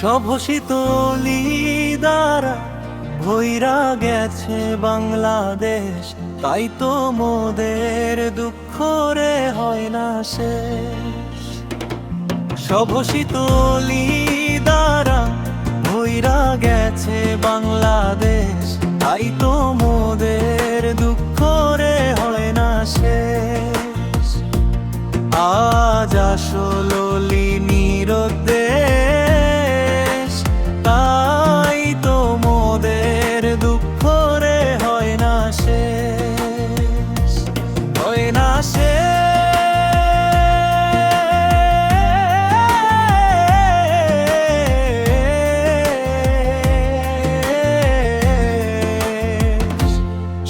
সভসিত দ্বারা ভৈরা গেছে বাংলাদেশ। তাই তো মোদের দুঃখ রে হয় না শেষ। সভসিত দ্বারা ভৈরা গেছে বাংলাদেশ। তাই তো মোদের দুঃখ রে হয় না শেষ। আজ আসলো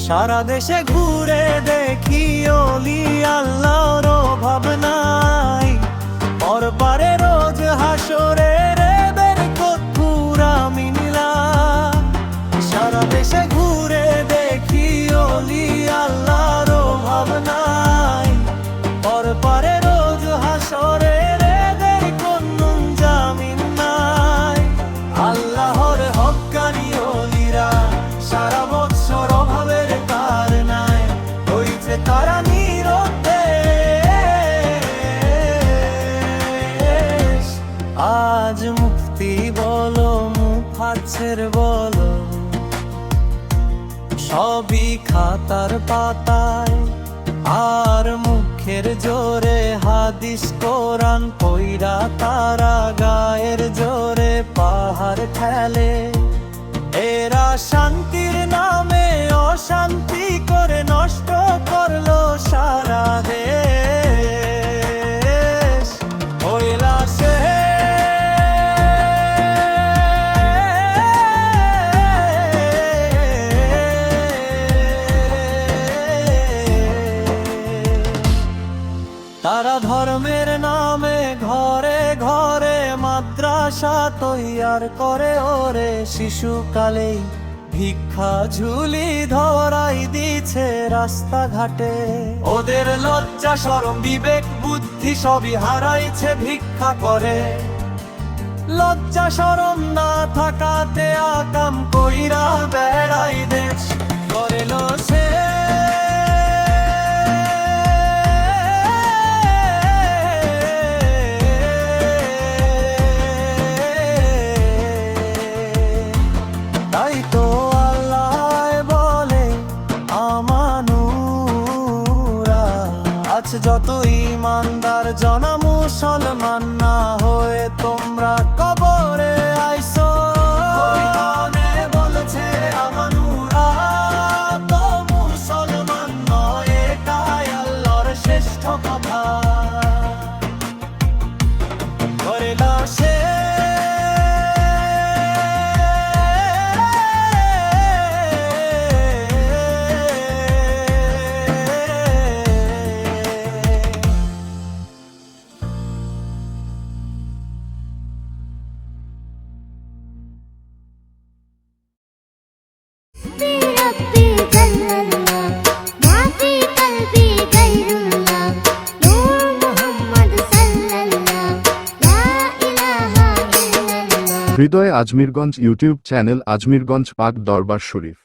সারা দেশে ঘুরে দেখি অলি আল্লাহর ভাবনাই পর পারে রোজ হাসরে রে বের কত পুরা মিনলা সারা দেশে ঘুরে আজ মুক্তি বলো মুফাচ্ছের বলো। সবই খাতার পাতায়, আর মুখের জোরে হাদিস কোরআন কইরা তারা গায়ের জোরে পাহাড় ঠেলে। এরা শান্তির নামে অশান্তি মাদ্রাসা তৈয়ার করে ওরে। শিশুকালেই ভিক্ষা ঝুলি ধরাই দিছে রাস্তাঘাটে। ওদের লজ্জা সরম বিবেক, বুদ্ধি সবই হারাইছে ভিক্ষা করে। লজ্জা সরম না থাকাতে আকাম কইরা বেড়াই দেশ। করেল সে আজ যত ইমানদার জনা মুসলমান না হয়ে তোমরা কবরে আইসো। বলছে আমানুরা তো মুসলমান নয়, এটাই আল্লাহর শ্রেষ্ঠ কথা। হৃদয় আজমিরগঞ্জ ইউটিউব চ্যানেল আজমিরগঞ্জ পাক দরবার শরীফ।